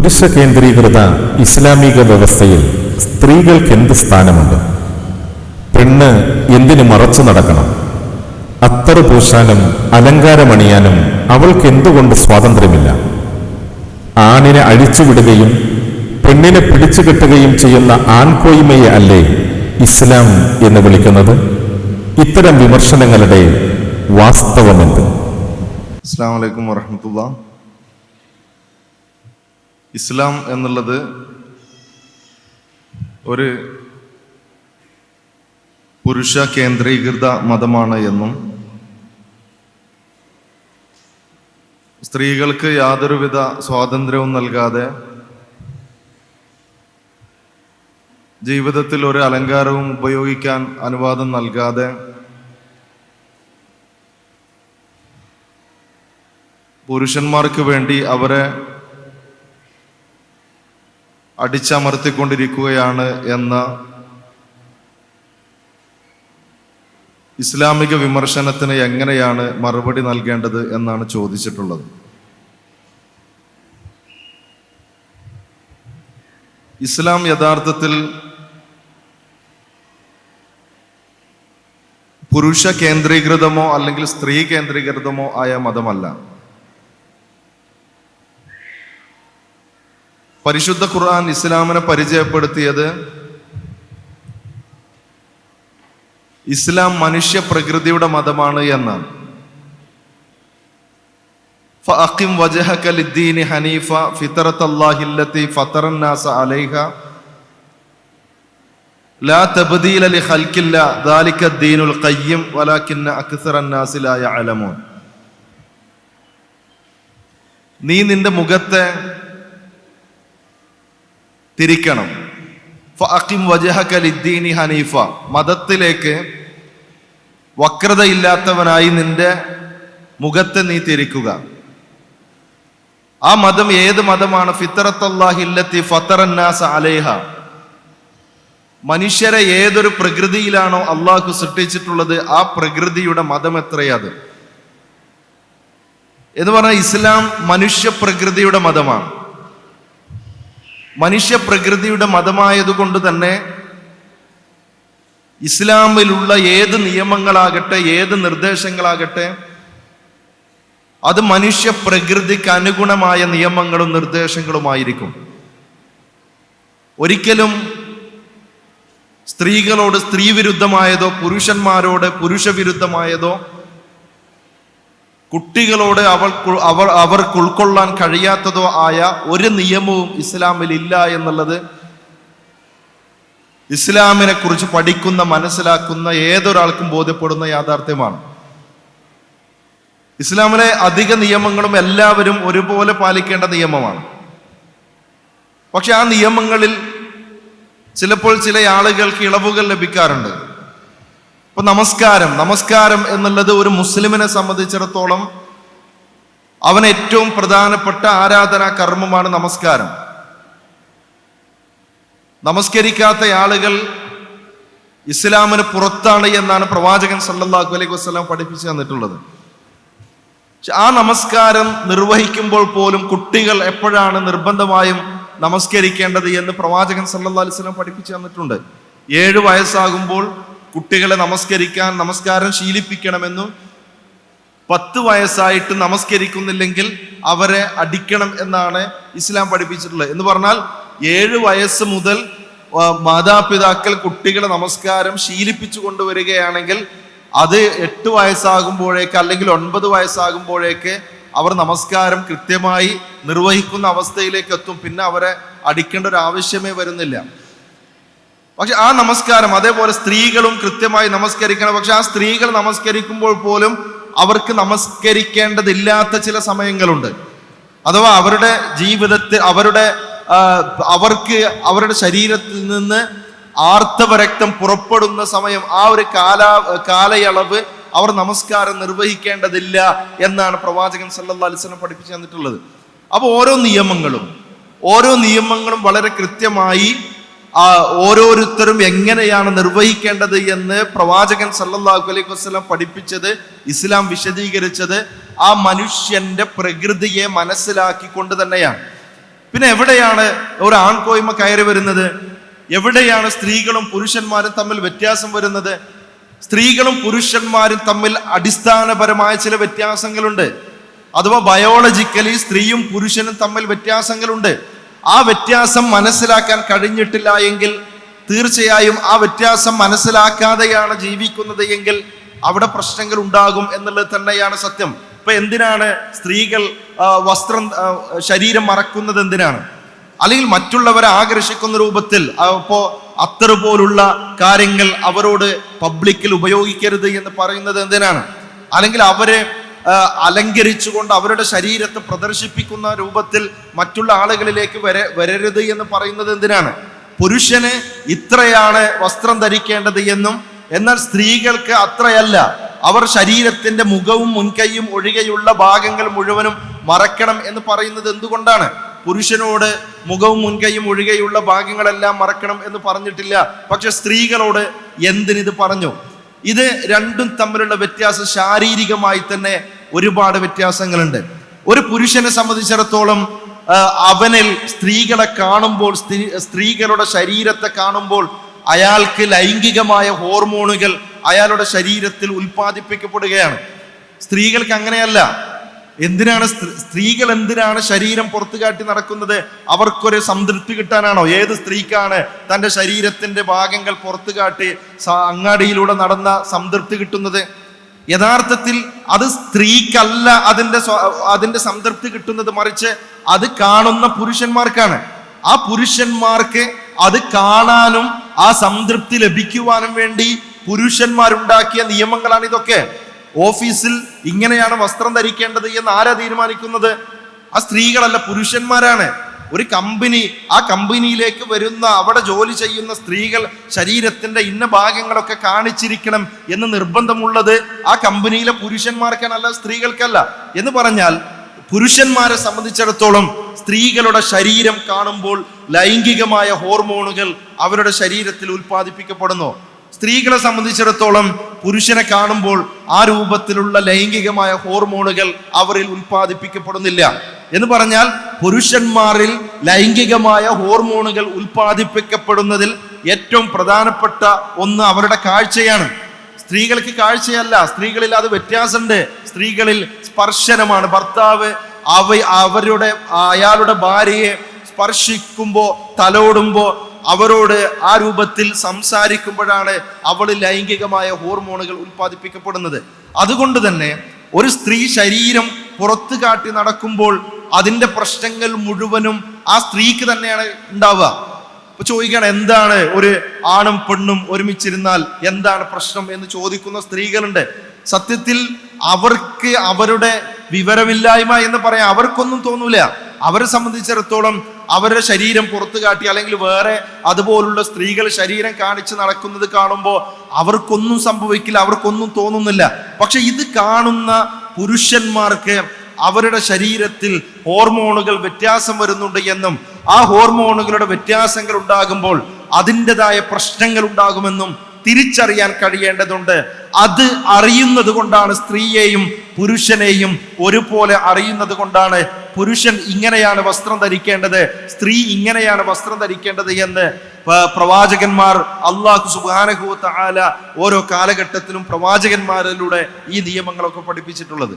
പുരുഷ കേന്ദ്രീകൃത ഇസ്ലാമിക വ്യവസ്ഥയിൽ സ്ത്രീകൾക്ക് എന്ത് സ്ഥാനമുണ്ട്? പെണ്ണ് എന്തിനു മറച്ചു നടക്കണം? അത്തറ് പൂശാനും അലങ്കാരമണിയാനും അവൾക്ക് എന്തുകൊണ്ട് സ്വാതന്ത്ര്യമില്ല? ആണിനെ അഴിച്ചുവിടുകയും പെണ്ണിനെ പിടിച്ചു കെട്ടുകയും ചെയ്യുന്ന ആൺകോയ്മയെ അല്ലേ ഇസ്ലാം എന്ന് വിളിക്കുന്നത്? ഇത്തരം വിമർശനങ്ങളുടെ വാസ്തവമെന്ത്? അസ്സാം വലൈക്കും വറഹമത്തുള്ള ഇസ്ലാം എന്നുള്ളത് ഒരു പുരുഷ കേന്ദ്രീകൃത മതമാണ് എന്നും സ്ത്രീകൾക്ക് യാതൊരുവിധ സ്വാതന്ത്ര്യവും നൽകാതെ ജീവിതത്തിൽ ഒരു അലങ്കാരവും ഉപയോഗിക്കാൻ അനുവാദം നൽകാതെ പുരുഷന്മാർക്ക് വേണ്ടി അവരെ അടിച്ചമർത്തിക്കൊണ്ടിരിക്കുകയാണ് എന്ന ഇസ്ലാമിക വിമർശനത്തിന് എങ്ങനെയാണ് മറുപടി നൽകേണ്ടത് എന്നാണ് ചോദിച്ചിട്ടുള്ളത്. ഇസ്ലാം യഥാർത്ഥത്തിൽ പുരുഷ കേന്ദ്രീകൃതമോ അല്ലെങ്കിൽ സ്ത്രീ കേന്ദ്രീകൃതമോ ആയ മതമല്ല. പരിശുദ്ധ ഖുർആൻ ഇസ്ലാമിനെ പരിചയപ്പെടുത്തിയത് ഇസ്ലാം മനുഷ്യ പ്രകൃതിയുടെ മതമാണ് എന്നാണ്. ഫഅഖിം വജഹക ഹനീഫ ലാ തബ്ദീല വലാകിന്ന ലാ യഅലമൂൻ. നീ നിന്റെ മുഖത്തെ തിരിക്കണം. ഫഅഖിം വജഹക ലിദ്ദീനി ഹനീഫ. മതത്തിലേക്ക് വക്രതയില്ലാത്തവനായി നിന്റെ മുഖത്തെ നീ തിരിക്കുക. ആ മതം ഏത് മതമാണ്? ഫിത്തറത്തല്ലാഹില്ലത്തി ഫത്തറന്നാസ അലേഹ. മനുഷ്യരെ ഏതൊരു പ്രകൃതിയിലാണോ അള്ളാഹു സൃഷ്ടിച്ചിട്ടുള്ളത് ആ പ്രകൃതിയുടെ മതം എത്രയത് എന്ന് പറഞ്ഞാൽ ഇസ്ലാം മനുഷ്യ പ്രകൃതിയുടെ മതമാണ്. മനുഷ്യ പ്രകൃതിയുടെ മതമായതുകൊണ്ട് തന്നെ ഇസ്ലാമിലുള്ള ഏത് നിയമങ്ങളാകട്ടെ ഏത് നിർദ്ദേശങ്ങളാകട്ടെ അത് മനുഷ്യ പ്രകൃതിക്ക് അനുഗുണമായ നിയമങ്ങളും നിർദ്ദേശങ്ങളുമായിരിക്കും. ഒരിക്കലും സ്ത്രീകളോട് സ്ത്രീ വിരുദ്ധമായതോ പുരുഷന്മാരോട് പുരുഷ വിരുദ്ധമായതോ കുട്ടികളോട് അവൾ അവർ അവർക്ക് ഉൾക്കൊള്ളാൻ കഴിയാത്തതോ ആയ ഒരു നിയമവും ഇസ്ലാമിൽ ഇല്ല എന്നുള്ളത് ഇസ്ലാമിനെ കുറിച്ച് പഠിക്കുന്ന മനസ്സിലാക്കുന്ന ഏതൊരാൾക്കും ബോധ്യപ്പെടുന്ന യാഥാർത്ഥ്യമാണ്. ഇസ്ലാമിലെ അധിക നിയമങ്ങളും എല്ലാവരും ഒരുപോലെ പാലിക്കേണ്ട നിയമമാണ്. പക്ഷെ ആ നിയമങ്ങളിൽ ചിലപ്പോൾ ചില ആളുകൾക്ക് ഇളവുകൾ ലഭിക്കാറുണ്ട്. ഇപ്പൊ നമസ്കാരം. നമസ്കാരം എന്നുള്ളത് ഒരു മുസ്ലിമിനെ സംബന്ധിച്ചിടത്തോളം അവൻ ഏറ്റവും പ്രധാനപ്പെട്ട ആരാധനാ കർമ്മമാണ് നമസ്കാരം. നമസ്കരിക്കാത്ത ആളുകൾ ഇസ്ലാമിന് പുറത്താണ് എന്നാണ് പ്രവാചകൻ സല്ലാഹു അലൈഹി വസ്ലാം പഠിപ്പിച്ചു തന്നിട്ടുള്ളത്. ആ നമസ്കാരം നിർവഹിക്കുമ്പോൾ പോലും കുട്ടികൾ എപ്പോഴാണ് നിർബന്ധമായും നമസ്കരിക്കേണ്ടത് എന്ന് പ്രവാചകൻ സല്ലാ അലൈഹി വസല്ലം പഠിപ്പിച്ചു തന്നിട്ടുണ്ട്. ഏഴ് വയസ്സാകുമ്പോൾ കുട്ടികളെ നമസ്കരിക്കാൻ നമസ്കാരം ശീലിപ്പിക്കണമെന്നും പത്ത് വയസ്സായിട്ട് നമസ്കരിക്കുന്നില്ലെങ്കിൽ അവരെ അടിക്കണം എന്നാണ് ഇസ്ലാം പഠിപ്പിച്ചിട്ടുള്ളത്. എന്ന് പറഞ്ഞാൽ ഏഴ് വയസ്സ് മുതൽ മാതാപിതാക്കൾ കുട്ടികളെ നമസ്കാരം ശീലിപ്പിച്ചു കൊണ്ടുവരികയാണെങ്കിൽ അത് എട്ട് വയസ്സാകുമ്പോഴേക്ക് അല്ലെങ്കിൽ ഒൻപത് വയസ്സാകുമ്പോഴേക്ക് അവർ നമസ്കാരം കൃത്യമായി നിർവഹിക്കുന്ന അവസ്ഥയിലേക്ക് എത്തും. പിന്നെ അവരെ അടിക്കേണ്ട ഒരു ആവശ്യമേ വരുന്നില്ല. പക്ഷെ ആ നമസ്കാരം അതേപോലെ സ്ത്രീകളും കൃത്യമായി നമസ്കരിക്കണം. പക്ഷെ ആ സ്ത്രീകൾ നമസ്കരിക്കുമ്പോൾ പോലും അവർക്ക് നമസ്കരിക്കേണ്ടതില്ലാത്ത ചില സമയങ്ങളുണ്ട്. അഥവാ അവരുടെ ജീവിതത്തിൽ അവരുടെ അവർക്ക് അവരുടെ ശരീരത്തിൽ നിന്ന് ആർത്തവ രക്തം പുറപ്പെടുന്ന സമയം ആ ഒരു കാല കാലയളവ് അവർ നമസ്കാരം നിർവഹിക്കേണ്ടതില്ല എന്നാണ് പ്രവാചകൻ സല്ലല്ലാഹു അലൈഹി വസല്ലം പഠിപ്പിച്ചു തന്നിട്ടുള്ളത്. അപ്പോൾ ഓരോ നിയമങ്ങളും ഓരോ നിയമങ്ങളും വളരെ കൃത്യമായി ആ ഓരോരുത്തരും എങ്ങനെയാണ് നിർവഹിക്കേണ്ടത് എന്ന് പ്രവാചകൻ സല്ലല്ലാഹു അലൈഹി വസല്ലം പഠിപ്പിച്ചത് ഇസ്ലാം വിശദീകരിച്ചത് ആ മനുഷ്യന്റെ പ്രകൃതിയെ മനസ്സിലാക്കിക്കൊണ്ട് തന്നെയാണ്. പിന്നെ എവിടെയാണ് ഒരു ആൺകോയ്മ കയറി വരുന്നത്? എവിടെയാണ് സ്ത്രീകളും പുരുഷന്മാരും തമ്മിൽ വ്യത്യാസം വരുന്നത്? സ്ത്രീകളും പുരുഷന്മാരും തമ്മിൽ അടിസ്ഥാനപരമായ ചില വ്യത്യാസങ്ങളുണ്ട്. അഥവാ ബയോളജിക്കലി സ്ത്രീയും പുരുഷനും തമ്മിൽ വ്യത്യാസങ്ങളുണ്ട്. ആ വ്യത്യാസം മനസ്സിലാക്കാൻ കഴിഞ്ഞിട്ടില്ല എങ്കിൽ തീർച്ചയായും ആ വ്യത്യാസം മനസ്സിലാക്കാതെയാണ് ജീവിക്കുന്നത് എങ്കിൽ അവിടെ പ്രശ്നങ്ങൾ ഉണ്ടാകും എന്നുള്ളത് തന്നെയാണ് സത്യം. ഇപ്പൊ എന്തിനാണ് സ്ത്രീകൾ വസ്ത്രം ശരീരം മറക്കുന്നത് എന്തിനാണ്? അല്ലെങ്കിൽ മറ്റുള്ളവരെ ആകർഷിക്കുന്ന രൂപത്തിൽ അപ്പോ അത്തറ് പോലുള്ള കാര്യങ്ങൾ അവരോട് പബ്ലിക്കിൽ ഉപയോഗിക്കരുത് എന്ന് പറയുന്നത് എന്തിനാണ്? അല്ലെങ്കിൽ അവരെ അലങ്കരിച്ചുകൊണ്ട് അവരുടെ ശരീരത്തെ പ്രദർശിപ്പിക്കുന്ന രൂപത്തിൽ മറ്റുള്ള ആളുകളിലേക്ക് വര വരരുത് എന്ന് പറയുന്നത് എന്തിനാണ്? പുരുഷന് ഇത്രയാണ് വസ്ത്രം ധരിക്കേണ്ടത് എന്നും എന്നാൽ സ്ത്രീകൾക്ക് അത്രയല്ല. അവർ ശരീരത്തിന്റെ മുഖവും മുൻകൈയും ഒഴികെയുള്ള ഭാഗങ്ങൾ മുഴുവനും മറക്കണം എന്ന് പറയുന്നത് എന്തുകൊണ്ടാണ്? പുരുഷനോട് മുഖവും മുൻകൈയും ഒഴികെയുള്ള ഭാഗങ്ങളെല്ലാം മറക്കണം എന്ന് പറഞ്ഞിട്ടില്ല. പക്ഷെ സ്ത്രീകളോട് എന്തിനിത് പറഞ്ഞു? ഇത് രണ്ടും തമ്മിലുള്ള വ്യത്യാസം ശാരീരികമായി തന്നെ ഒരുപാട് വ്യത്യാസങ്ങളുണ്ട്. ഒരു പുരുഷനെ സംബന്ധിച്ചിടത്തോളം അവനിൽ സ്ത്രീകളെ കാണുമ്പോൾ സ്ത്രീ- സ്ത്രീകളുടെ ശരീരത്തെ കാണുമ്പോൾ അയാൾക്ക് ലൈംഗികമായ ഹോർമോണുകൾ അയാളുടെ ശരീരത്തിൽ ഉൽപ്പാദിപ്പിക്കപ്പെടുകയാണ്. സ്ത്രീകൾക്ക് അങ്ങനെയല്ല. എന്തിനാണ് സ്ത്രീ- സ്ത്രീകൾ എന്തിനാണ് ശരീരം പുറത്തു കാട്ടി നടക്കുന്നത്? അവർക്കൊരു സംതൃപ്തി കിട്ടാനാണോ? ഏത് സ്ത്രീക്കാണ് തന്റെ ശരീരത്തിന്റെ ഭാഗങ്ങൾ പുറത്തു കാട്ടി അങ്ങാടിയിലൂടെ നടന്ന സംതൃപ്തി കിട്ടുന്നത്? യഥാർത്ഥത്തിൽ അത് സ്ത്രീക്കല്ല അതിന്റെ അതിന്റെ സംതൃപ്തി കിട്ടുന്നത് മറിച്ച് അത് കാണുന്ന പുരുഷന്മാർക്കാണ്. ആ പുരുഷന്മാർക്ക് അത് കാണാനും ആ സംതൃപ്തി ലഭിക്കുവാനും വേണ്ടി പുരുഷന്മാരുണ്ടാക്കിയ നിയമങ്ങളാണ് ഇതൊക്കെ ഓഫീസിൽ ഇങ്ങനെയാണ് വസ്ത്രം ധരിക്കേണ്ടത് എന്ന് ആരാ തീരുമാനിക്കുന്നത്? ആ സ്ത്രീകളല്ല പുരുഷന്മാരാണ്. ഒരു കമ്പനി ആ കമ്പനിയിലേക്ക് വരുന്ന അവിടെ ജോലി ചെയ്യുന്ന സ്ത്രീകൾ ശരീരത്തിന്റെ ഇന്ന ഭാഗങ്ങളൊക്കെ കാണിച്ചിരിക്കണം എന്ന് നിർബന്ധമുള്ളത് ആ കമ്പനിയിലെ പുരുഷന്മാർക്കാണ് അല്ല സ്ത്രീകൾക്കല്ല. എന്ന് പറഞ്ഞാൽ പുരുഷന്മാരെ സംബന്ധിച്ചിടത്തോളം സ്ത്രീകളുടെ ശരീരം കാണുമ്പോൾ ലൈംഗികമായ ഹോർമോണുകൾ അവരുടെ ശരീരത്തിൽ ഉൽപ്പാദിപ്പിക്കപ്പെടുന്നു. സ്ത്രീകളെ സംബന്ധിച്ചിടത്തോളം പുരുഷനെ കാണുമ്പോൾ ആ രൂപത്തിലുള്ള ലൈംഗികമായ ഹോർമോണുകൾ അവരിൽ ഉൽപ്പാദിപ്പിക്കപ്പെടുന്നില്ല. എന്ന് പറഞ്ഞാൽ പുരുഷന്മാരിൽ ലൈംഗികമായ ഹോർമോണുകൾ ഉൽപ്പാദിപ്പിക്കപ്പെടുന്നതിൽ ഏറ്റവും പ്രധാനപ്പെട്ട ഒന്ന് അവരുടെ കാഴ്ചയാണ്. സ്ത്രീകൾക്ക് കാഴ്ചയല്ല സ്ത്രീകളിൽ അത് വ്യത്യാസമുണ്ട്. സ്ത്രീകളിൽ സ്പർശനമാണ്. ഭർത്താവ് അവ അവരുടെ അയാളുടെ ഭാര്യയെ സ്പർശിക്കുമ്പോ തലോടുമ്പോ അവരോട് ആ രൂപത്തിൽ സംസാരിക്കുമ്പോഴാണ് അവൾ ലൈംഗികമായ ഹോർമോണുകൾ ഉൽപ്പാദിപ്പിക്കപ്പെടുന്നത്. അതുകൊണ്ട് തന്നെ ഒരു സ്ത്രീ ശരീരം പുറത്തു കാട്ടി നടക്കുമ്പോൾ അതിന്റെ പ്രശ്നങ്ങൾ മുഴുവനും ആ സ്ത്രീക്ക് തന്നെയാണ് ഉണ്ടാവുക. ഇപ്പൊ ചോദിക്കണം എന്താണ് ഒരു ആണും പെണ്ണും ഒരുമിച്ചിരുന്നാൽ എന്താണ് പ്രശ്നം എന്ന് ചോദിക്കുന്ന സ്ത്രീകളുണ്ട്. സത്യത്തിൽ അവർക്ക് അവരുടെ വിവരമില്ലായ്മ എന്ന് പറയാം അവർക്കൊന്നും തോന്നൂല. അവരെ സംബന്ധിച്ചിടത്തോളം അവരുടെ ശരീരം പുറത്തു കാട്ടി അല്ലെങ്കിൽ വേറെ അതുപോലുള്ള സ്ത്രീകൾ ശരീരം കാണിച്ച് നടക്കുന്നത് കാണുമ്പോൾ അവർക്കൊന്നും സംഭവിക്കില്ല അവർക്കൊന്നും തോന്നുന്നില്ല. പക്ഷെ ഇത് കാണുന്ന പുരുഷന്മാർക്ക് അവരുടെ ശരീരത്തിൽ ഹോർമോണുകൾ വ്യത്യാസം വരുന്നുണ്ട് എന്നും ആ ഹോർമോണുകളുടെ വ്യത്യാസങ്ങൾ ഉണ്ടാകുമ്പോൾ അതിന്റെതായ പ്രശ്നങ്ങൾ ഉണ്ടാകുമെന്നും തിരിച്ചറിയാൻ കഴിയേണ്ടതുണ്ട്. അത് അറിയുന്നത് കൊണ്ടാണ് സ്ത്രീയെയും പുരുഷനെയും ഒരുപോലെ അറിയുന്നത് കൊണ്ടാണ് പുരുഷൻ ഇങ്ങനെയാണ് വസ്ത്രം ധരിക്കേണ്ടത് സ്ത്രീ ഇങ്ങനെയാണ് വസ്ത്രം ധരിക്കേണ്ടത് എന്ന് പ്രവാചകന്മാർ അള്ളാഹു സുബാനഹുത്ത ആല ഓരോ കാലഘട്ടത്തിലും പ്രവാചകന്മാരിലൂടെ ഈ നിയമങ്ങളൊക്കെ പഠിപ്പിച്ചിട്ടുള്ളത്.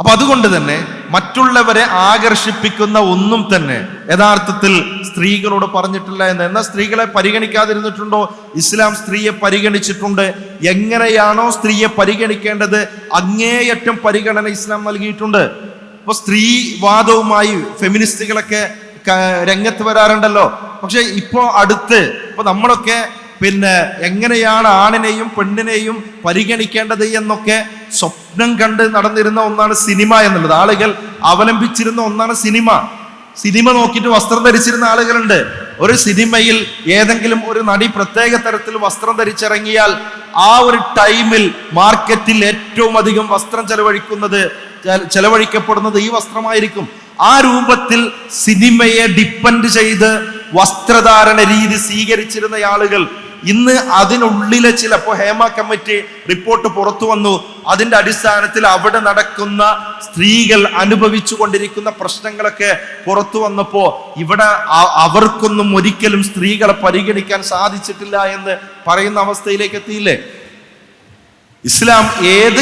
അപ്പൊ അതുകൊണ്ട് തന്നെ മറ്റുള്ളവരെ ആകർഷിപ്പിക്കുന്ന ഒന്നും തന്നെ യഥാർത്ഥത്തിൽ സ്ത്രീകളോട് പറഞ്ഞിട്ടില്ല എന്ന്. എന്നാൽ സ്ത്രീകളെ പരിഗണിക്കാതിരുന്നിട്ടുണ്ടോ? ഇസ്ലാം സ്ത്രീയെ പരിഗണിച്ചിട്ടുണ്ട്. എങ്ങനെയാണോ സ്ത്രീയെ പരിഗണിക്കേണ്ടത്? അങ്ങേയറ്റം പരിഗണന ഇസ്ലാം നൽകിയിട്ടുണ്ട്. ഇപ്പൊ സ്ത്രീവാദവുമായി ഫെമിനിസ്റ്റുകളൊക്കെ രംഗത്ത് വരാറുണ്ടല്ലോ. പക്ഷെ ഇപ്പോ അടുത്ത് ഇപ്പൊ നമ്മളൊക്കെ പിന്നെ എങ്ങനെയാണ് ആണിനെയും പെണ്ണിനെയും പരിഗണിക്കേണ്ടത് എന്നൊക്കെ സ്വപ്നം കണ്ട് നടന്നിരുന്ന ഒന്നാണ് സിനിമ എന്നുള്ളത്. ആളുകൾ അവലംബിച്ചിരുന്ന ഒന്നാണ് സിനിമ. സിനിമ നോക്കിയിട്ട് വസ്ത്രം ധരിച്ചിരുന്ന ആളുകളുണ്ട്. ഒരു സിനിമയിൽ ഏതെങ്കിലും ഒരു നടി പ്രത്യേക തരത്തിൽ വസ്ത്രം ധരിച്ചിറങ്ങിയാൽ ആ ഒരു ടൈമിൽ മാർക്കറ്റിൽ ഏറ്റവും അധികം വസ്ത്രം ചെലവഴിക്കുന്നത് ചെലവഴിക്കപ്പെടുന്നത് ഈ വസ്ത്രമായിരിക്കും. ആ രൂപത്തിൽ സിനിമയെ ഡിപ്പെൻഡ് ചെയ്ത് വസ്ത്രധാരണ രീതി സ്വീകരിച്ചിരുന്ന ആളുകൾ ഇന്ന് അതിനുള്ളിലെ ചില ഇപ്പോൾ ഹേമ കമ്മിറ്റി റിപ്പോർട്ട് പുറത്തു വന്നു. അതിന്റെ അടിസ്ഥാനത്തിൽ അവിടെ നടക്കുന്ന സ്ത്രീകൾ അനുഭവിച്ചു കൊണ്ടിരിക്കുന്ന പ്രശ്നങ്ങളൊക്കെ പുറത്തു വന്നപ്പോ ഇവിടെ അവർക്കൊന്നും ഒരിക്കലും സ്ത്രീകളെ പരിഗണിക്കാൻ സാധിച്ചിട്ടില്ല എന്ന് പറയുന്ന അവസ്ഥയിലേക്ക് എത്തിയില്ലേ? ഇസ്ലാം ഏത്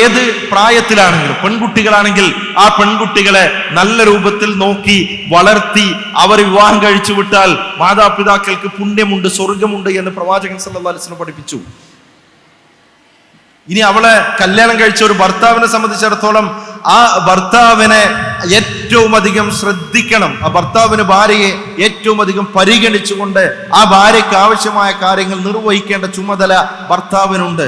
ഏത് പ്രായത്തിലാണെങ്കിലും പെൺകുട്ടികളാണെങ്കിൽ ആ പെൺകുട്ടികളെ നല്ല രൂപത്തിൽ നോക്കി വളർത്തി അവർ വിവാഹം കഴിച്ചു വിട്ടാൽ മാതാപിതാക്കൾക്ക് പുണ്യമുണ്ട് സ്വർഗമുണ്ട് എന്ന് പ്രവാചകൻ വസല്ലം പഠിപ്പിച്ചു. ഇനി അവളെ കല്യാണം കഴിച്ച ഒരു ഭർത്താവിനെ സംബന്ധിച്ചിടത്തോളം ആ ഭർത്താവിനെ ഏറ്റവും അധികം ശ്രദ്ധിക്കണം. ആ ഭർത്താവിന് ഭാര്യയെ ഏറ്റവും അധികം പരിഗണിച്ചുകൊണ്ട് ആ ഭാര്യയ്ക്ക് ആവശ്യമായ കാര്യങ്ങൾ നിർവഹിക്കേണ്ട ചുമതല ഭർത്താവിനുണ്ട്.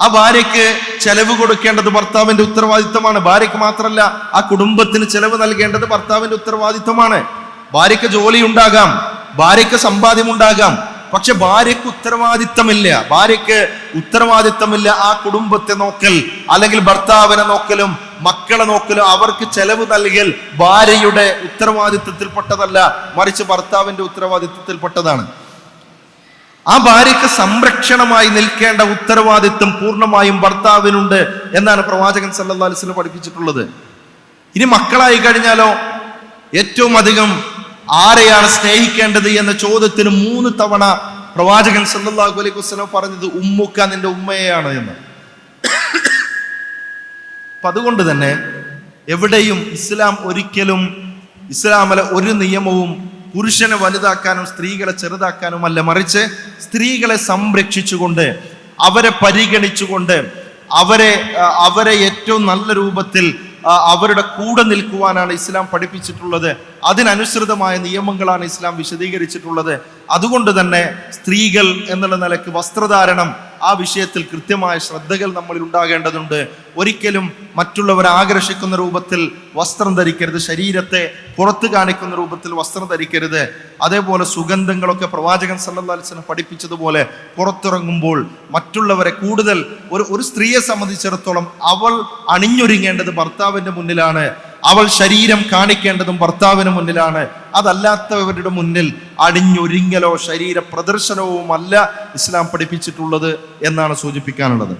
ആ ഭാര്യയ്ക്ക് ചെലവ് കൊടുക്കേണ്ടത് ഭർത്താവിന്റെ ഉത്തരവാദിത്തമാണ്. ഭാര്യയ്ക്ക് മാത്രമല്ല ആ കുടുംബത്തിന് ചെലവ് നൽകേണ്ടത് ഭർത്താവിന്റെ ഉത്തരവാദിത്തമാണ്. ഭാര്യയ്ക്ക് ജോലി ഉണ്ടാകാം ഭാര്യയ്ക്ക് സമ്പാദ്യം ഉണ്ടാകാം പക്ഷെ ഭാര്യയ്ക്ക് ഉത്തരവാദിത്തമില്ല. ഭാര്യയ്ക്ക് ഉത്തരവാദിത്തമില്ല ആ കുടുംബത്തെ നോക്കൽ അല്ലെങ്കിൽ ഭർത്താവിനെ നോക്കലും മക്കളെ നോക്കലും. അവർക്ക് ചെലവ് നൽകൽ ഭാര്യയുടെ ഉത്തരവാദിത്തത്തിൽപ്പെട്ടതല്ല മറിച്ച് ഭർത്താവിന്റെ ഉത്തരവാദിത്തത്തിൽപ്പെട്ടതാണ്. ആ ഭാര്യയ്ക്ക് സംരക്ഷണമായി നിൽക്കേണ്ട ഉത്തരവാദിത്വം പൂർണമായും ഭർത്താവിനുണ്ട് എന്നാണ് പ്രവാചകൻ സല്ലല്ലാഹു അലൈഹി വസല്ലം പഠിപ്പിച്ചിട്ടുള്ളത്. ഇനി മക്കളായി കഴിഞ്ഞാലോ? ഏറ്റവും അധികം ആരെയാണ് സ്നേഹിക്കേണ്ടത് എന്ന ചോദ്യത്തിന് മൂന്ന് തവണ പ്രവാചകൻ സല്ലാഹു അലൈഹി വസല്ലം പറഞ്ഞത് ഉമ്മുക്ക നിന്റെ ഉമ്മയെയാണ് എന്ന്. അപ്പൊ അതുകൊണ്ട് തന്നെ എവിടെയും ഇസ്ലാം ഒരിക്കലും ഇസ്ലാമിലെ ഒരു നിയമവും പുരുഷനെ വലുതാക്കാനും സ്ത്രീകളെ ചെറുതാക്കാനും അല്ല മറിച്ച് സ്ത്രീകളെ സംരക്ഷിച്ചുകൊണ്ട് അവരെ പരിഗണിച്ചുകൊണ്ട് അവരെ അവരെ ഏറ്റവും നല്ല രൂപത്തിൽ അവരുടെ കൂടെ നിൽക്കുവാനാണ് ഇസ്ലാം പഠിപ്പിച്ചിട്ടുള്ളത്. അതിനനുസൃതമായ നിയമങ്ങളാണ് ഇസ്ലാം വിശദീകരിച്ചിട്ടുള്ളത്. അതുകൊണ്ട് തന്നെ സ്ത്രീകൾ എന്നുള്ള നിലയ്ക്ക് വസ്ത്രധാരണം ആ വിഷയത്തിൽ കൃത്യമായ ശ്രദ്ധകൾ നമ്മളിൽ ഉണ്ടാകേണ്ടതുണ്ട്. ഒരിക്കലും മറ്റുള്ളവരെ ആകർഷിക്കുന്ന രൂപത്തിൽ വസ്ത്രം ധരിക്കരുത്. ശരീരത്തെ പുറത്ത് കാണിക്കുന്ന രൂപത്തിൽ വസ്ത്രം ധരിക്കരുത്. അതേപോലെ സുഗന്ധങ്ങളൊക്കെ പ്രവാചകൻ വസല്ലം പഠിപ്പിച്ചതുപോലെ പുറത്തിറങ്ങുമ്പോൾ മറ്റുള്ളവരെ കൂടുതൽ ഒരു ഒരു സ്ത്രീയെ സംബന്ധിച്ചിടത്തോളം അവൾ അണിഞ്ഞൊരുങ്ങേണ്ടത് ഭർത്താവിന്റെ മുന്നിലാണ്. അവൾ ശരീരം കാണിക്കേണ്ടതും ഭർത്താവിന് മുന്നിലാണ്. അതല്ലാത്തവരുടെ മുന്നിൽ അണിഞ്ഞൊരുങ്ങലോ ശരീര പ്രദർശനവുമല്ല ഇസ്ലാം പഠിപ്പിച്ചിട്ടുള്ളത് എന്നാണ് സൂചിപ്പിക്കാനുള്ളത്.